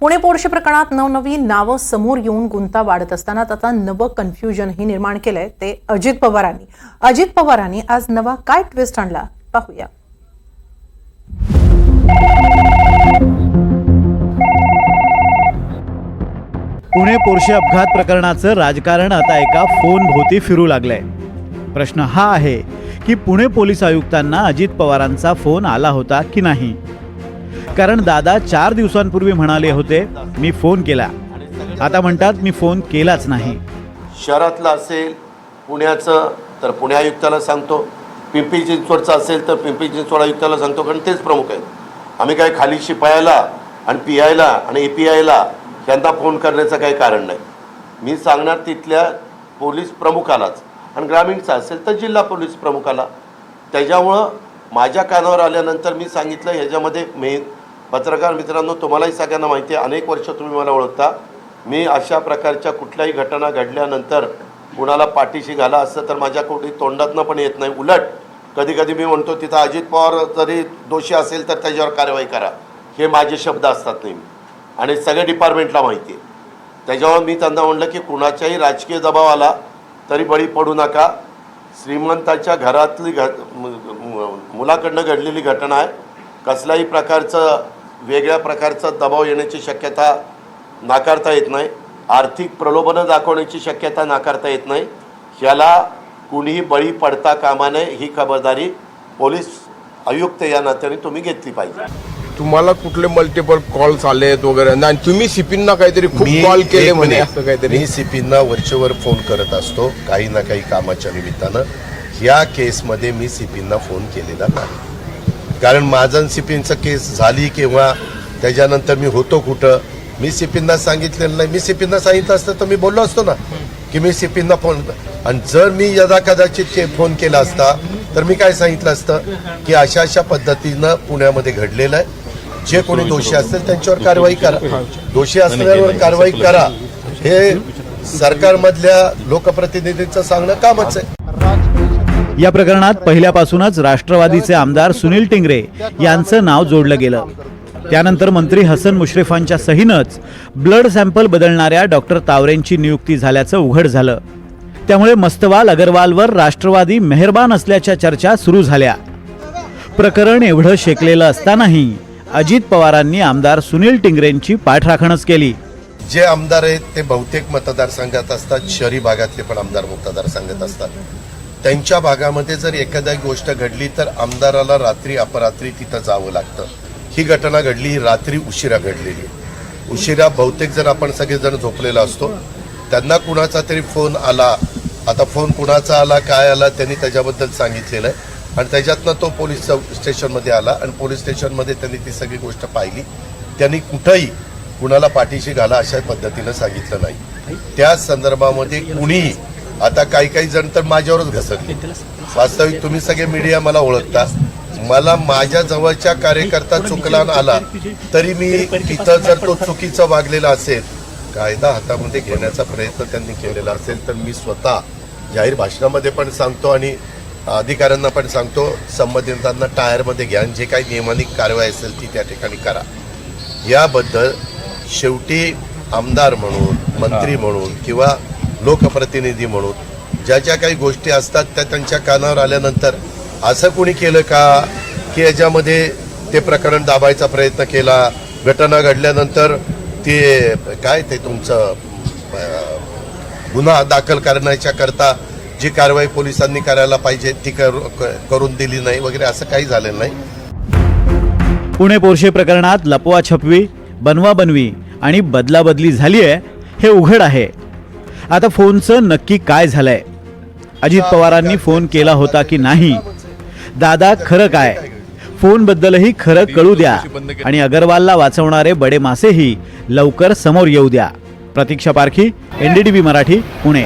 Pune Porsche प्रकरणात नवनवीन नावं समोर येऊन गुंता वाढत असताना आता नवं कन्फ्युजनही निर्माण केलंय ते अजित पवारांनी. अजित पवारांनी आज नवा काय ट्विस्ट आणला? पाहूया. पुणे पोर्शे अपघात प्रकरणाचं राजकारण आता एका फोन भोवती फिरू लागलंय. प्रश्न हा आहे की पुणे पोलीस आयुक्तांना अजित पवारांचा फोन आला होता की नाही? कारण दादा चार दिवसांपूर्वी म्हणाले होते मी फोन केला. आता म्हणतात मी फोन केलाच नाही. शहरातलं असेल पुण्याचं तर पुणे आयुक्ताला सांगतो. पिंपरी चिंचवडचं असेल तर पिंपरी चिंचवड आयुक्ताला सांगतो कारण तेच प्रमुख आहेत. आम्ही काय खाली शिपायाला आणि पी आयला आणि ए पी आयला यांना फोन करण्याचं काही कारण नाही. मी सांगणार तिथल्या पोलीस प्रमुखालाच. आणि ग्रामीणचा असेल तर जिल्हा पोलीस प्रमुखाला. त्याच्यामुळं माझ्या कानावर आल्यानंतर मी सांगितलं ह्याच्यामध्ये मे पत्रकार मित्रांनो तुम्हालाही सगळ्यांना माहिती आहे अनेक वर्ष तुम्ही मला ओळखता. मी अशा प्रकारच्या कुठल्याही घटना घडल्यानंतर कुणाला पाठीशी घाला असं तर माझ्या कुठे तोंडातनं पण येत नाही. उलट कधी कधी मी म्हणतो तिथं अजित पवार जरी दोषी असेल तर त्याच्यावर कारवाई करा. हे माझे शब्द असतात नेहमी. आणि सगळ्या डिपार्टमेंटला माहिती आहे. त्याच्यामुळे मी त्यांना म्हणलं की कुणाच्याही राजकीय दबाव आला तरी बळी पडू नका. श्रीमंताच्या घरातली घ मुलाकडनं घडलेली घटना आहे. कसल्याही प्रकारचं वेगळ्या प्रकारचा दबाव येण्याची शक्यता नाकारता येत नाही. आर्थिक प्रलोभनं दाखवण्याची शक्यता नाकारता येत नाही. याला कुणीही बळी पडता कामा नये ही खबरदारी पोलीस आयुक्त या नात्याने तुम्ही घेतली पाहिजे. तुम्हाला कुठले मल्टिपल कॉल्स आलेत वगैरे? आणि तुम्ही सिपींना काहीतरी खूप कॉल केले म्हणे. असं काहीतरी. मी सीपींना वरचेवर फोन करत असतो काही ना काही कामाच्या निमित्तानं. या केसमध्ये मी सीपींना फोन केलेला नाही. कारण माझं सीपींचं केस झाली किंवा त्याच्यानंतर मी होतो कुठं मी सीपींना सांगितलेलं नाही. मी सीपींना सांगितलं असतं तर मी बोललो असतो ना की मी सीपींना फोन आणि जर मी यदा कदाचित के फोन केला असता तर मी काय सांगितलं असतं? की अशा अशा पद्धतीनं पुण्यामध्ये घडलेलं आहे. जे कोणी दोषी असतील त्यांच्यावर कारवाई करा. दोषी असल्यावर कारवाई करा. हे सरकारमधल्या लोकप्रतिनिधींचं सांगणं कामच आहे. या प्रकरणात पहिल्यापासूनच राष्ट्रवादीचे आमदार सुनील टिंगरे यांचं नाव जोडलं गेलं. त्यानंतर मंत्री हसन मुश्रीफांच्या सहीनंच ब्लड सॅम्पल बदलणाऱ्या डॉक्टर तावरेंची नियुक्ती झाल्याचं उघड झालं. त्यामुळे मस्तवाल अगरवालवर राष्ट्रवादी मेहरबान असल्याच्या चर्चा सुरू झाल्या. प्रकरण एवढं शेकलेलं असतानाही अजित पवारांनी आमदार सुनील टिंगरेंची पाठराखणच केली. जे आमदार आहेत ते बहुतेक मतदारसंघात असतात शहरी भागातले पण आमदार मतदारसंघात असतात. त्यांच्या भागामध्ये जर एखादी गोष्ट घडली तर आमदाराला रात्री अपरात्री तिथं जावं लागतं. ही घटना घडली ही रात्री उशिरा घडलेली. उशिरा बहुतेक जर आपण सगळेजण झोपलेलो असतो त्यांना कुणाचा तरी फोन आला. आता फोन कुणाचा आला काय आला त्यांनी त्याच्याबद्दल सांगितलेलं आहे. आणि त्याच्यातनं तो पोलीस स्टेशनमध्ये आला आणि पोलीस स्टेशनमध्ये त्यांनी ती सगळी गोष्ट पाहिली. त्यांनी कुठंही कुणाला पाठीशी घाला अशा पद्धतीनं सांगितलं नाही. त्या संदर्भामध्ये कुणीही आता काही काही जण तर माझ्यावरच घसरले. वास्तविक तुम्ही सगळे मीडिया मला ओळखता. मला माझ्या जवळच्या कार्यकर्ता चुकला आला तरी मी तिथं जर तो चुकीचा वागलेला असेल कायदा हातामध्ये घेण्याचा प्रयत्न त्यांनी केलेला असेल तर मी स्वतः जाहीर भाषणामध्ये पण सांगतो आणि अधिकाऱ्यांना पण सांगतो संबंधितांना टायरमध्ये घ्या आणि जे काही नियमानिक कारवाई असेल ती त्या ठिकाणी करा. याबद्दल शेवटी आमदार म्हणून मंत्री म्हणून किंवा लोकप्रतिनिधी म्हणून. ज्या ज्या काही गोष्टी असतात त्या त्यांच्या कानावर आल्यानंतर असं कोणी केलं का की याच्यामध्ये ते प्रकरण दाबायचा प्रयत्न केला घटना घडल्यानंतर ते काय ते तुमचं गुन्हा दाखल करण्याच्या करता जी कारवाई पोलिसांनी करायला पाहिजे ती करू- करून दिली नाही वगैरे असं काही झालेलं नाही. पुणे पोर्शे प्रकरणात लपवा छपवी बनवा बनवी आणि बदलाबदली झाली आहे हे उघड आहे. आता फोनचं नक्की काय झालंय? अजित पवारांनी फोन केला होता की नाही? दादा खरं काय? फोन बद्दलही खरं कळू द्या. आणि अगरवालला वाचवणारे बडे मासेही लवकर समोर येऊ द्या. प्रतीक्षा पारखी एनडीटीव्ही मराठी पुणे.